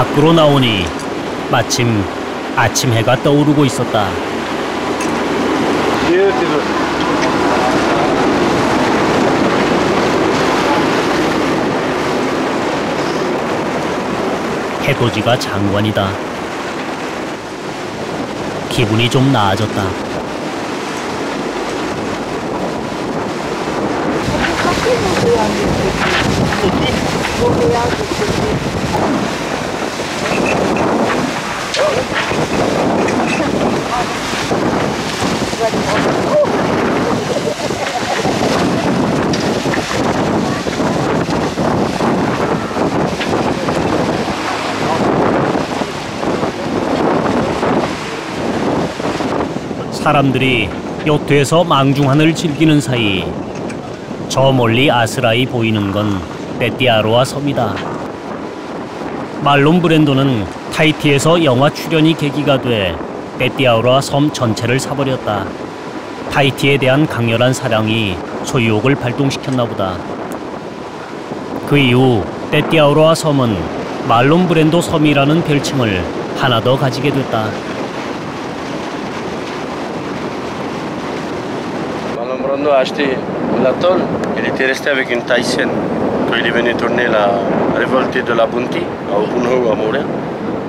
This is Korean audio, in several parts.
밖으로 나오니 마침 아침 해가 떠오르고 있었다. 해돋이가 장관이다. 기분이 좀 나아졌다. 사람들이 요트에서 망중한을 즐기는 사이 저 멀리 아스라이 보이는 건 베띠아로아 섬이다. 말론 브랜도는 타이티에서 영화 출연이 계기가 돼 베띠아로아 섬 전체를 사버렸다. 타이티에 대한 강렬한 사랑이 소유욕을 발동시켰나 보다. 그 이후 베띠아로아 섬은 말론 브랜도 섬이라는 별칭을 하나 더 가지게 됐다. Était resté avec une Thaïsienne quand il est venu tourner la révolte de la Bounty à Punho à Montréal.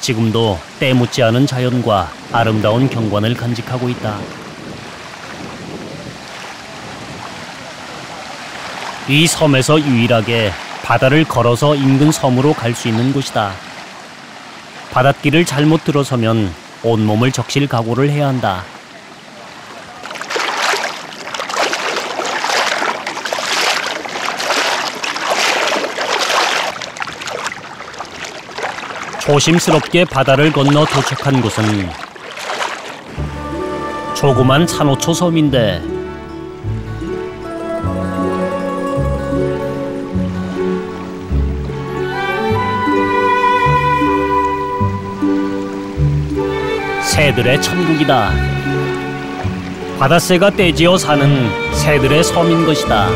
지금도 때묻지 않은 자연과 아름다운 경관을 간직하고 있다. 이 섬에서 유일하게 바다를 걸어서 인근 섬으로 갈 수 있는 곳이다. 바닷길을 잘못 들어서면 온몸을 적실 각오를 해야 한다. 조심스럽게 바다를 건너 도착한 곳은 조그만 산호초 섬인데 새들의 천국이다. 바다새가 떼지어 사는 새들의 섬인 것이다.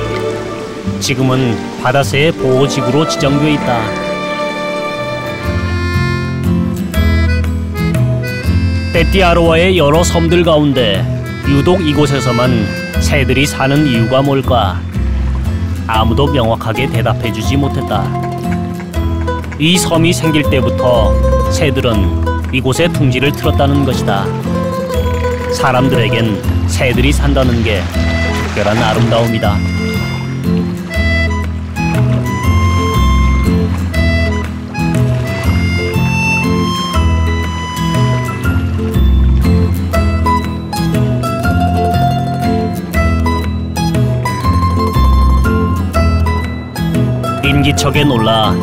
지금은 바다새의 보호지구로 지정돼 있다. 베티아로와의 여러 섬들 가운데 유독 이곳에서만 새들이 사는 이유가 뭘까? 아무도 명확하게 대답해주지 못했다. 이 섬이 생길 때부터 새들은 이곳에 둥지를 틀었다는 것이다. 사람들에겐 새들이 산다는 게 특별한 아름다움이다. 인기척에 놀라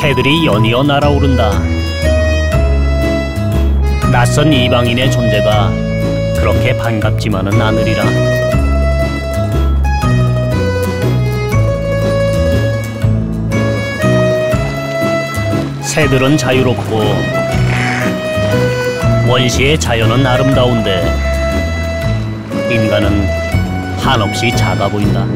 새들이 연이어 날아오른다. 낯선 이방인의 존재가 그렇게 반갑지만은 않으리라. 새들은 자유롭고 원시의 자연은 아름다운데 인간은 한없이 작아 보인다.